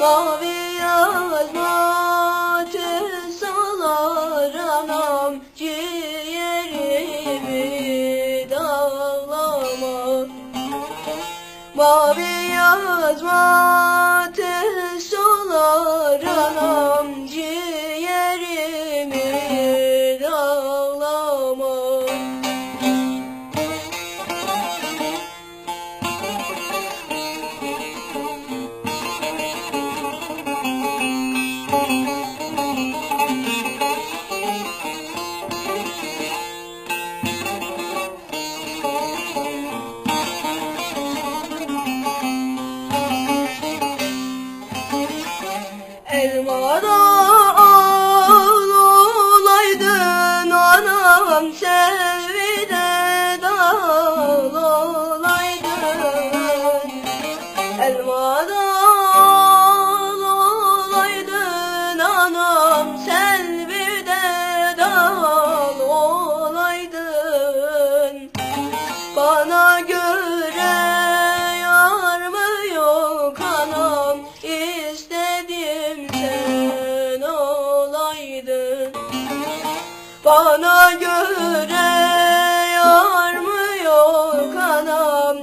Mavi yazma tüsalar anam ciğerimi dağlama Mavi yazma tüsalar Al olaydın anam Selvide dal olaydın. Elmada olaydın Bana göre